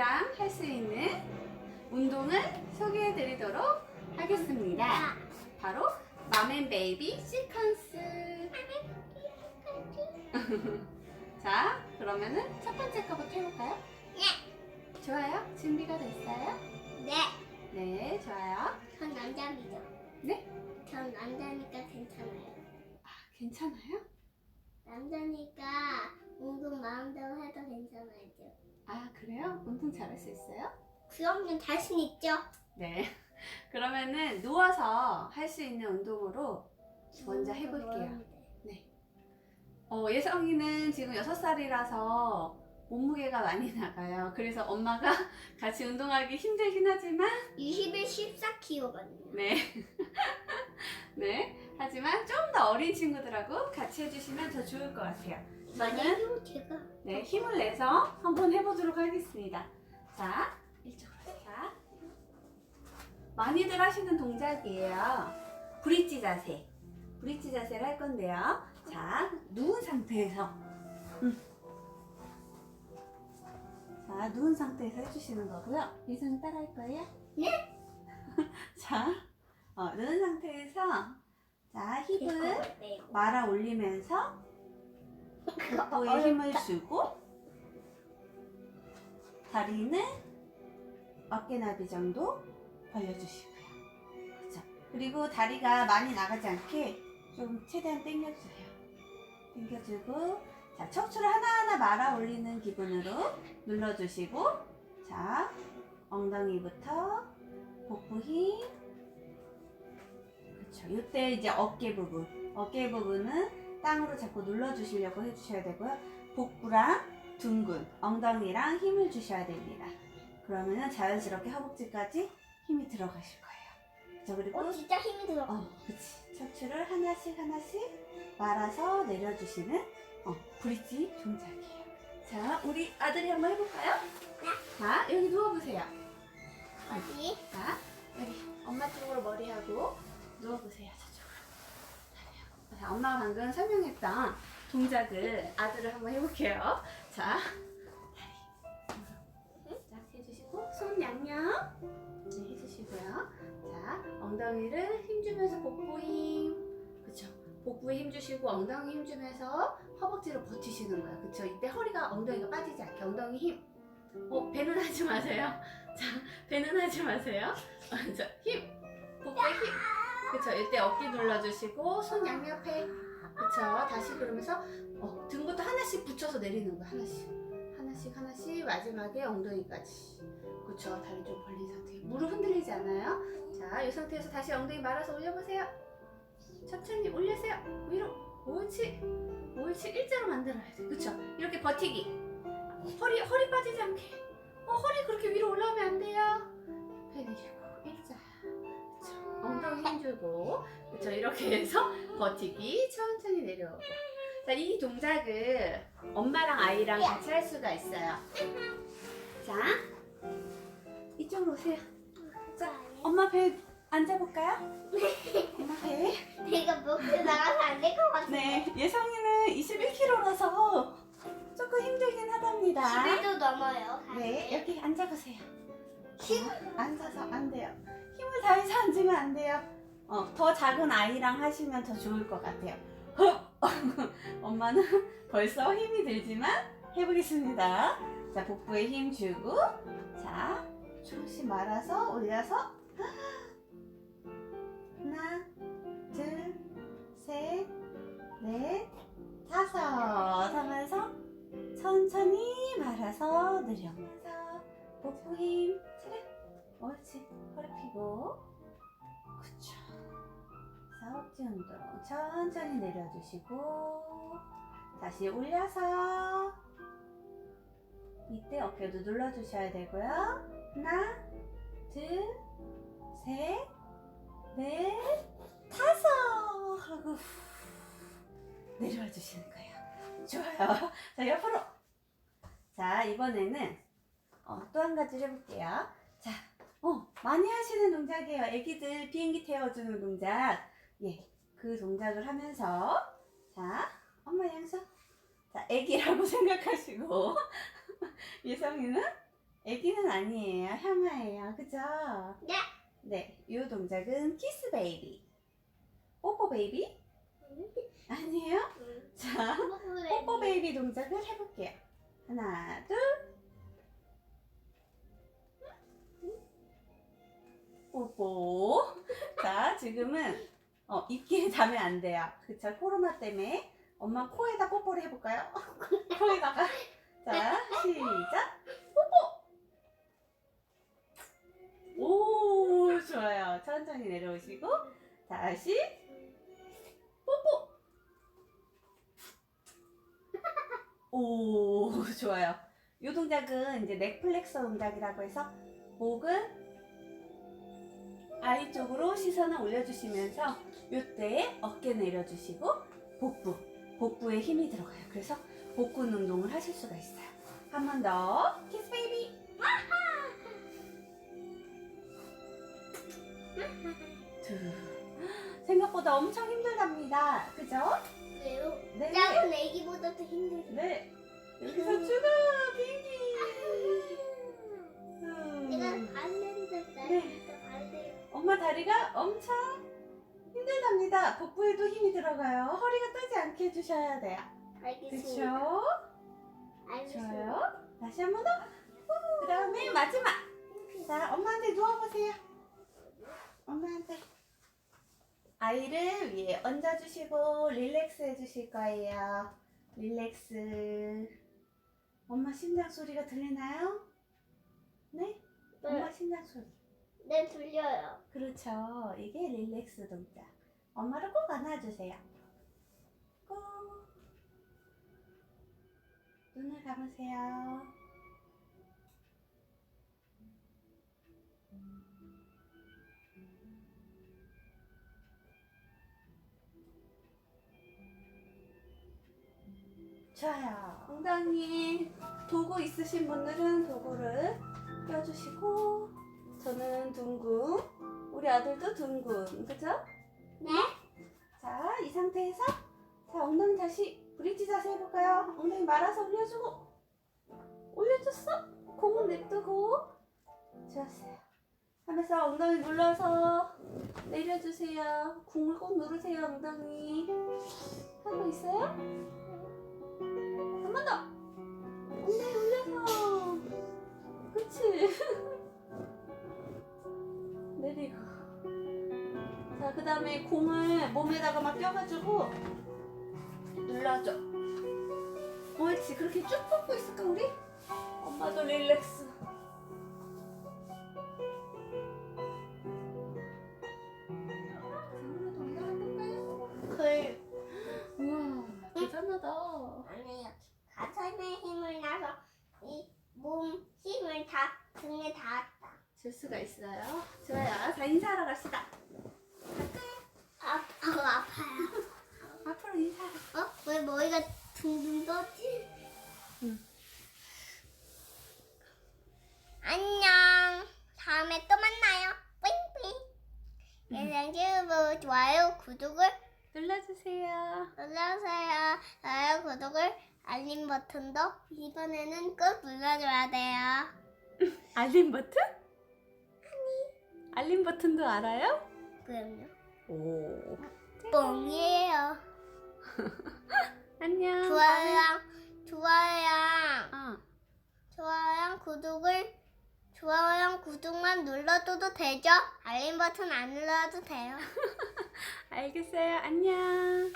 아기랑 할 수 있는 운동을 소개해 드리도록 하겠습니다. 바로 맘앤 베이비 시퀀스. 자, 그러면은 첫 번째 거부터 해볼까요? 네. 좋아요. 준비가 됐어요? 네. 네, 좋아요. 전 남자입니다. 네? 전 남자니까 괜찮아요. 아, 괜찮아요? 남자니까 운동 마음대로 해도 괜찮아요. 아, 그래요? 운동 잘할 수 있어요? 그럼요, 자신 있죠? 네. 그러면은 누워서 할 수 있는 운동으로 먼저 해볼게요. 어, 예성이는 지금 6살이라서 몸무게가 많이 나가요. 그래서 엄마가 같이 운동하기 힘들긴 하지만, 21, 14kg거든요. 네. 네. 하지만 좀 더 어린 친구들하고 같이 해주시면 더 좋을 것 같아요. 저는 만약에 제가 네, 힘을 내서 한번 해보도록 하겠습니다. 자, 이쪽으로. 자. 많이들 하시는 동작이에요. 브릿지 자세. 브릿지 자세를 할 건데요. 자, 누운 상태에서. 음. 자, 누운 상태에서 해주시는 거고요. 예선이 따라 할 거예요? 네. 자, 어, 누운 상태에서 자, 네. 말아 올리면서 복부에. 힘을 주고 다리는 어깨나비 정도 벌려주시고요. 그렇죠. 그리고 다리가 많이 나가지 않게 좀 최대한 당겨주세요. 당겨주고 자 척추를 하나하나 말아 올리는 기분으로 눌러주시고 자 엉덩이부터 복부 힘. 이때 이제 어깨 부분 어깨 부분은 땅으로 자꾸 눌러주시려고 해주셔야 되고요. 복부랑 둥근 엉덩이랑 힘을 주셔야 됩니다. 그러면은 자연스럽게 허벅지까지 힘이 들어가실 거예요. 자 그리고 어, 진짜 힘이 들어. 어, 그치. 척추를 하나씩 하나씩 말아서 내려주시는 어, 브릿지 동작이에요. 자, 우리 아들이 한번 해볼까요? 자, 여기 누워보세요. 어디? 자, 여기 엄마 쪽으로 머리하고 누워보세요. 저쪽으로. 자, 엄마가 방금 설명했던 동작을 아들을 한번 해볼게요. 자, 손 양옆. 네, 해주시고요. 자, 엉덩이를 힘주면서 복부 힘. 그쵸. 복부에 힘주시고, 엉덩이 힘주면서 허벅지로 버티시는 거예요. 그쵸. 이때 허리가 엉덩이가 빠지지 않게 엉덩이 힘. 어, 배는 하지 마세요. 자, 배는 하지 마세요. 어, 자, 힘. 복부에 힘. 그쵸. 이때 어깨 눌러주시고, 손 양옆에. 그쵸. 다시 그러면서, 어, 등부터 하나씩 붙여서 내리는 거야. 하나씩. 하나씩, 하나씩. 마지막에 엉덩이까지. 그쵸. 다리 좀 벌린 상태. 무릎 흔들리지 않아요? 자, 이 상태에서 다시 엉덩이 말아서 올려보세요. 천천히 올리세요. 위로. 옳지. 옳지. 일자로 만들어야 돼. 그쵸. 이렇게 버티기. 허리, 허리 빠지지 않게. 어, 허리 그렇게 위로 올라오면 안 돼요. 그쵸. 이렇게 해서 버티기. 천천히 내려오고. 자, 이 동작을 엄마랑 아이랑 같이 할 수가 있어요. 자, 이쪽으로 오세요. 자, 엄마 배 앉아볼까요? 엄마 배. 내가 목표 나가서 안 될 것 같아. 네, 예성이는 21kg라서 조금 힘들긴 하답니다. 11도 넘어요. 네, 여기 앉아보세요. 힘 앉아서 안 돼요. 힘을 다해서 앉으면 안 돼요. 어, 더 작은 아이랑 하시면 더 좋을 것 같아요. 헉! 엄마는 벌써 힘이 들지만 해보겠습니다. 자, 복부에 힘 주고, 자, 조금씩 말아서 올려서 하나, 둘, 셋, 넷, 다섯 하면서 천천히 말아서 내려오면서 복부 힘 차례 옳지 허리 펴고 그쵸 자 허벅지 운동 천천히 내려주시고 다시 올려서 이때 어깨도 눌러주셔야 되고요. 하나 둘 셋 넷 다섯! 하고 후 내려와 주시는 거예요. 좋아요. 자 옆으로. 자 이번에는 어, 또 한 가지 해볼게요. 자 어, 많이 하시는 동작이에요. 애기들 비행기 태워주는 동작 예 그 동작을 하면서 자 엄마 양손 자 애기라고 생각하시고 예성이는? 애기는 아니에요. 향아예요. 그죠? 네. 네. 이 동작은 키스 베이비. 뽀뽀 베이비? 아니에요? 응. 자, 뽀뽀 베이비 동작을 해볼게요. 하나, 둘. 뽀뽀. 자, 지금은 어, 입기에 닿으면 안 돼요. 그쵸? 코로나 때문에 엄마 코에다 뽀뽀를 해볼까요? 코에다가. 자, 시작. 뽀뽀. 오, 좋아요. 천천히 내려오시고 다시 뽀뽀. 오, 좋아요. 이 동작은 이제 넥플렉서 동작이라고 해서 목은 아이 쪽으로 시선을 올려주시면서 이때 어깨 내려주시고 복부, 복부에 힘이 들어가요. 그래서 복근 운동을 하실 수가 있어요. 한 번 더. 키스 베이비. 둘. 생각보다 엄청 힘들답니다. 그죠? 왜요? 네. 작은 애기보다 더 힘들죠. 네. 여기서 추가 비행기. 다리가 엄청 힘들답니다. 복부에도 힘이 들어가요. 허리가 뜨지 않게 해주셔야 돼요. 알겠습니다. 그렇죠? 알겠습니다. 좋아요. 다시 한 번 더. 그 다음에 마지막. 자, 엄마한테 누워보세요. 엄마한테. 아이를 위에 얹어주시고 릴렉스 해주실 거예요. 릴렉스. 엄마 심장 소리가 들리나요? 네? 엄마 네, 심장 소리. 네 들려요. 그렇죠. 이게 릴렉스 동작. 엄마를 꼭 안아주세요. 꼭. 눈을 감으세요. 좋아요. 엉덩이 도구 있으신 분들은 도구를 껴주시고 저는 둥근 우리 아들도 둥근 그죠? 네? 자, 이 상태에서 자, 엉덩이 다시 브릿지 자세 해볼까요? 엉덩이 말아서 올려주고 올려줬어? 공은 냅두고 좋았어요. 하면서 엉덩이 눌러서 내려주세요. 궁을 꼭 누르세요, 엉덩이. 하고 있어요? 한 번 더. 엉덩이 올려서. 그치? 자, 그 다음에 공을 몸에다가 막 껴가지고 눌러줘. 옳지. 그렇게 쭉 뻗고 있을까, 우리? 엄마도 릴렉스. 글 우와, 대단하다. 아니요. 가슴에 힘을 나서 이 몸 힘을 다 등에 닿았다. 줄 수가 있어요. 좋아요. 자, 인사하러 갑시다. 아, 아파요. 앞으로 인사하러. 어? 왜 머리가 둥둥 떠지? 응. 안녕. 다음에 또 만나요. 뿌잉뿌잉. 예상 유튜브 좋아요, 구독을 눌러주세요. 눌러주세요. 좋아요, 구독을 알림 버튼도 이번에는 꼭 눌러줘야 돼요. 알림 버튼? 알림 버튼도 알아요? 그럼요. 오. 뻥이에요. 안녕. 좋아요, 좋아요, 어. 좋아요, 구독을 좋아요, 구독만 눌러줘도 되죠? 알림 버튼 안 눌러도 돼요. 알겠어요. 안녕. 안녕.